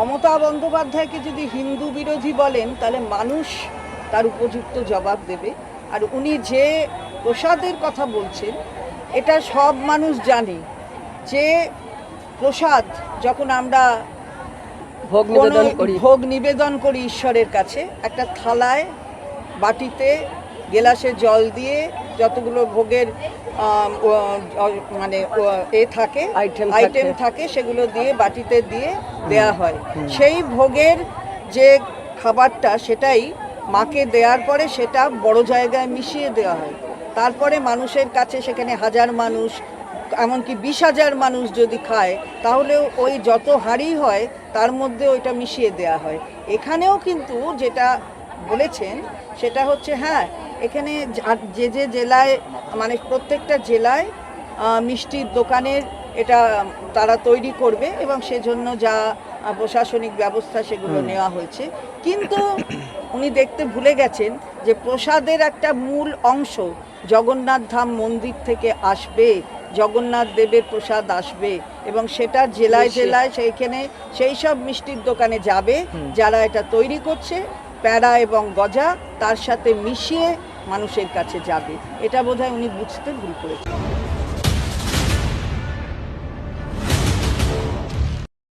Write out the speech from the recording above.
মমতা বন্দ্যোপাধ্যায়কে যদি হিন্দু বিরোধী বলেন তাহলে মানুষ তার উপযুক্ত জবাব দেবে। আর উনি যে প্রসাদের কথা বলছেন এটা সব মানুষ জানে। যে প্রসাদ যখন আমরা ভোগ নিবেদন করি। ভোগ নিবেদন করি ঈশ্বরের কাছে একটা থালায় বাটিতে গেলাসে জল দিয়ে যতগুলো ভোগের মানে এ থাকে। আইটেম থাকে। সেগুলো দিয়ে বাটিতে দিয়ে দেয়া হয়। সেই ভোগের যে খাবারটা সেটাই মাকে দেওয়ার পরে সেটা বড় জায়গায় মিশিয়ে দেওয়া হয়। তারপরে মানুষের কাছে সেখানে হাজার মানুষ এমনকি বিশ হাজার মানুষ যদি খায় তাহলে ওই যত হাঁড়ি হয় তার মধ্যে ওইটা মিশিয়ে দেওয়া হয়। এখানেও কিন্তু যেটা বলেছেন সেটা হচ্ছে হ্যাঁ এখানে যে যে জেলায় মানে প্রত্যেকটা জেলায় মিষ্টির দোকানের এটা তারা তৈরি করবে এবং সেজন্য যা প্রশাসনিক ব্যবস্থা সেগুলো নেওয়া হয়েছে। কিন্তু উনি দেখতে ভুলে গেছেন যে প্রসাদের একটা মূল অংশ জগন্নাথ ধাম মন্দির থেকে আসবে জগন্নাথ দেবের প্রসাদ আসবে এবং সেটা জেলায় জেলায় সেইখানে সেই সব মিষ্টির দোকানে যাবে যারা এটা তৈরি করছে প্যাড়া এবং গজা তার সাথে মিশিয়ে মানুষের কাছে যাবে। এটা বোধহয় উনি বুঝতে ভুল করেছেন।